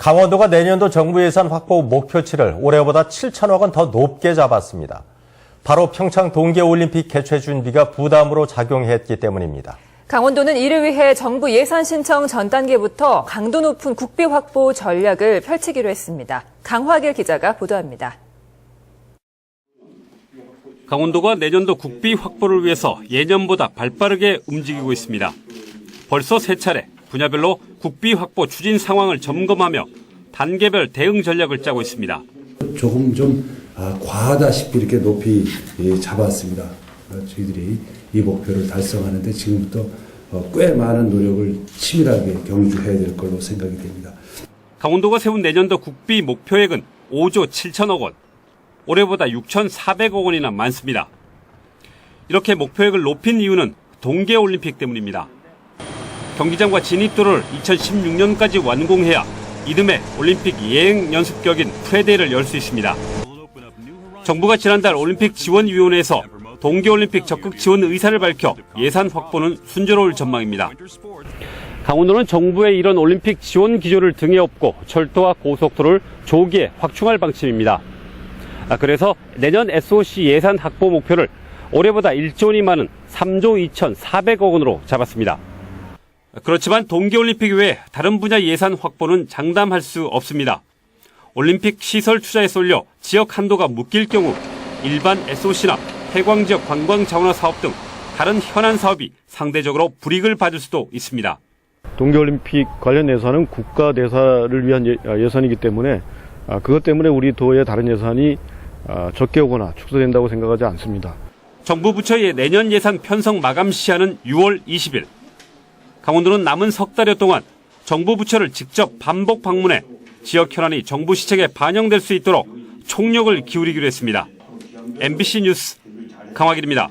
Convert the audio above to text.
강원도가 내년도 정부 예산 확보 목표치를 올해보다 7천억 원 더 높게 잡았습니다. 바로 평창 동계올림픽 개최 준비가 부담으로 작용했기 때문입니다. 강원도는 이를 위해 정부 예산 신청 전 단계부터 강도 높은 국비 확보 전략을 펼치기로 했습니다. 강화길 기자가 보도합니다. 강원도가 내년도 국비 확보를 위해서 예년보다 발빠르게 움직이고 있습니다. 벌써 세 차례 분야별로 국비 확보 추진 상황을 점검하며 단계별 대응 전략을 짜고 있습니다. 조금 좀 아, 과하다시피 이렇게 높이 예, 잡았습니다. 어, 저희들이 이 목표를 달성하는데 지금부터 어, 꽤 많은 노력을 치밀하게 경주해야 될 걸로 생각이 됩니다. 강원도가 세운 내년도 국비 목표액은 5조 7천억 원. 올해보다 6,400억 원이나 많습니다. 이렇게 목표액을 높인 이유는 동계올림픽 때문입니다. 경기장과 진입도를 2016년까지 완공해야 이듬해 올림픽 예행 연습격인 프레데이를 열 수 있습니다. 정부가 지난달 올림픽 지원위원회에서 동계올림픽 적극 지원 의사를 밝혀 예산 확보는 순조로울 전망입니다. 강원도는 정부의 이런 올림픽 지원 기조를 등에 업고 철도와 고속도로를 조기에 확충할 방침입니다. 아, 그래서 내년 SOC 예산 확보 목표를 올해보다 1조 원이 많은 3조 2,400억 원으로 잡았습니다. 그렇지만 동계올림픽 외에 다른 분야 예산 확보는 장담할 수 없습니다. 올림픽 시설 투자에 쏠려 지역 한도가 묶일 경우 일반 SOC나 해광 지역 관광 자원화 사업 등 다른 현안 사업이 상대적으로 불이익을 받을 수도 있습니다. 동계올림픽 관련 예산은 국가 대사를 위한 예- 아, 예산이기 때문에 아, 그것 때문에 우리 도의 다른 예산이 아, 적게 오거나 축소된다고 생각하지 않습니다. 정부 부처의 내년 예산 편성 마감 시한은 6월 20일. 강원도는 남은 석 달여 동안 정부 부처를 직접 반복 방문해 지역 현안이 정부 시책에 반영될 수 있도록 총력을 기울이기로 했습니다. MBC 뉴스 강화길입니다.